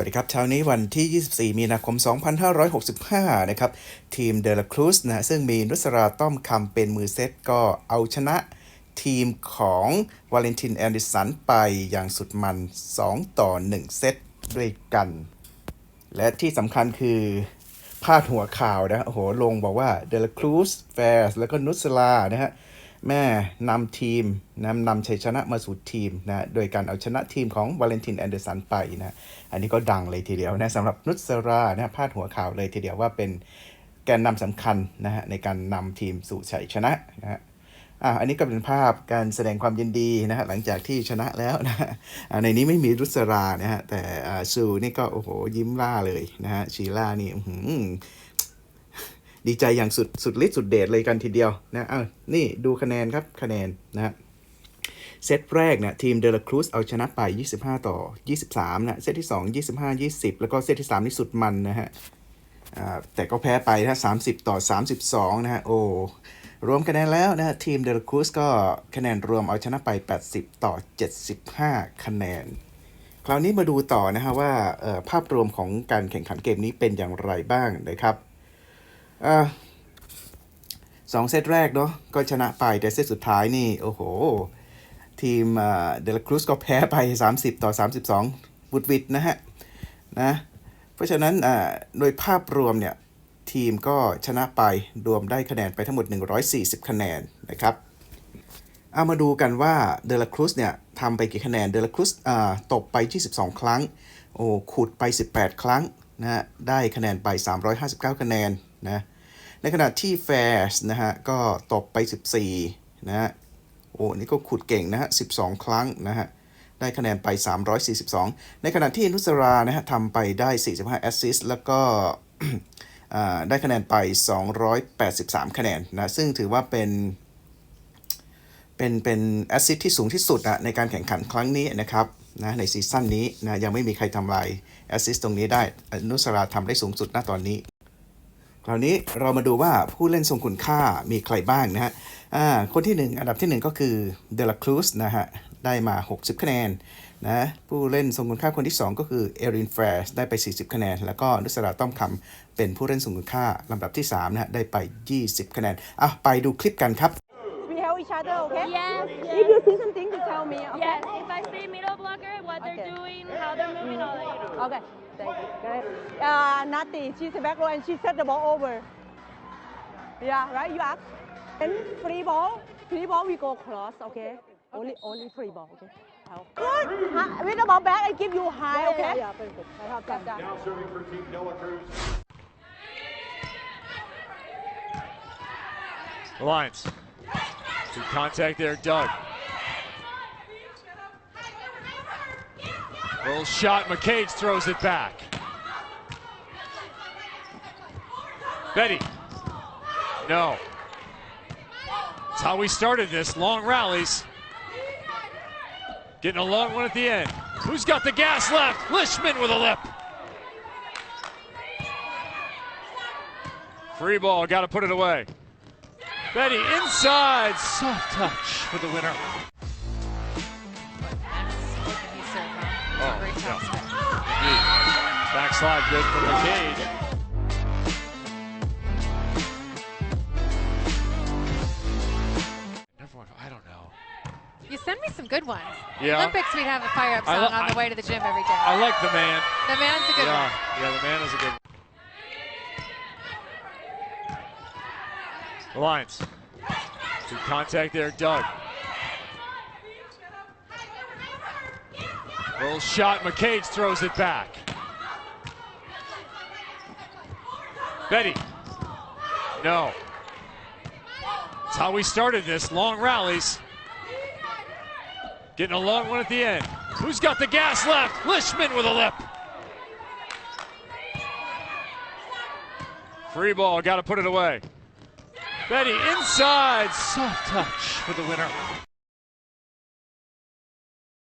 วัสดีครับเช้านี้วันที่ 24 มีนาคม 2565 นะครับ ทีมเดลครูสนะซึ่งมีนุสราต้อมคำเป็นมือเซตก็เอาชนะทีมของวาเลนตินแอนดิสันไปอย่างสุดมัน 2 ต่อ 1 เซตด้วยกัน และที่สำคัญคือพาดหัวข่าวนะ โอ้โห ลงบอกว่าเดลครูสแฟร์แล้วก็นุสลานะฮะ แม่นำทีมนำนำชัยชนะมาสู่ทีมนะโดยการเอาชนะทีมของวาเลนตินแอนเดอร์สันไปนะอันนี้ก็ดังเลยทีเดียวนะสำหรับนุสรานะพาดหัวข่าวเลยทีเดียวว่าเป็นแกนนำสำคัญนะฮะในการนำทีมสู่ชัยชนะนะฮะอะอันนี้ก็เป็นภาพการแสดงความยินดีนะฮะหลังจากที่ชนะแล้วนะฮะในนี้ไม่มีรุษรานะฮะแต่อ่าซูนี่ก็โอ้โหยิ้มล่าเลยนะฮะชีล่านี่อื ดีใจอย่างสุดสุดฤทธิ์สุดเดชเลยกันทีเดียวนะอ้าวนี่ดูคะแนนครับคะแนนนะฮะเซตแรกเนี่ยทีมเดลครูสเอาชนะไป 25 ต่อ 23นะเซตที่ 2 25 20 แล้วก็เซตที่ 3 นี่สุดมันนะฮะแต่ก็แพ้ไปนะ30 ต่อ 32 นะฮะ โอ้ รวมคะแนนแล้วนะฮะทีมเดลครูสก็คะแนนรวมเอาชนะไป 80 ต่อ 75 คะแนน คราวนี้มาดูต่อนะฮะว่าภาพรวมของการแข่งขันเกมนี้เป็นอย่างไรบ้างนะครับ สองเซตแรกเนาะก็ชนะไปแต่เซตสุดท้ายนี่ โอ้โห ทีมเดลครูสก็แพ้ไป 30 ต่อ 32วุดวิดนะฮะนะเพราะฉะนั้นอ่าโดยภาพรวมเนี่ย ทีมก็ชนะไปรวมได้คะแนนไปทั้งหมด 140 คะแนนนะครับเอามาดูกันว่าเดลครูสเนี่ยทำไปกี่คะแนนเดลครูสอ่าตบไป 22 ครั้งโอ้ขุดไป 18 ครั้งนะฮะได้คะแนนไป 359 คะแนนนะ ในขณะที่แฟร์นะฮะก็ตบไป 14 นะฮะโอ้นี่ก็ขุดเก่งนะฮะ 12 ครั้งนะฮะ ได้คะแนนไป 342 ในขณะที่นุสรานะฮะทำไปได้ 45 แอสซิสต์แล้วก็ได้คะแนนไป 283 คะแนนนะ ซึ่งถือว่าเป็น เป็นเป็นแอสซิสที่สูงที่สุดอะในการแข่งขันครั้งนี้นะครับนะในซีซั่นนี้นะยังไม่มีใครทำลายแอสซิสตรงนี้ได้ นุสราทำได้สูงสุดณตอนนี้ คราวนี้เรามาดูว่าผู้เล่นทรงคุณค่ามีใครบ้างนะฮะคนที่ 1 อันดับที่ 1 ก็คือเดลครูสนะฮะได้มา 60 คะแนนนะผู้เล่นทรงคุณค่าคนที่ 2 ก็คือเอรินแฟร์ได้ไป 40 คะแนน แล้วก็นุสราต้อมคำเป็นผู้เล่นทรงคุณค่าลำดับที่3นะฮะได้ไป 20 คะแนนอะไปดูคลิปกันครับ each other, okay? Yes, If you see something, to tell me, okay? Yes, if I see middle blocker, what Okay. they're doing, how they're moving, I'll let you know. Okay, thank you. Good. Uh, Nati, she's a back row and she set the ball over. Yeah, right? You ask. And free ball, free ball we go cross, okay? Only, only free ball, okay? Help. Good. Hi- With the ball back, I give you high, okay? Yeah, very good. I have that. Now serving for Team Dela Cruz. Alliance. To contact there, Doug. Little shot, McCage throws it back. Betty. No. That's how we started this. Long rallies. Getting a long one at the end. Who's got the gas left? Lishman with a lip. Free ball, got to put it away. Betty inside, soft touch for the winner. Oh, yeah. Backslide good for McCade. Everyone, I don't know. You send me some good ones. Yeah. Olympics, we'd have a fire up song on the way to the gym every day. I like the man. the man's a good yeah, one. yeah, the man is a good. Alliance. To contact there, Doug. Little shot, McCage throws it back. Betty. No. That's how we started this. Long rallies. Getting a long one at the end. Who's got the gas left? Lishman with a lip. Free ball, got to put it away. Betty inside, soft touch for the winner.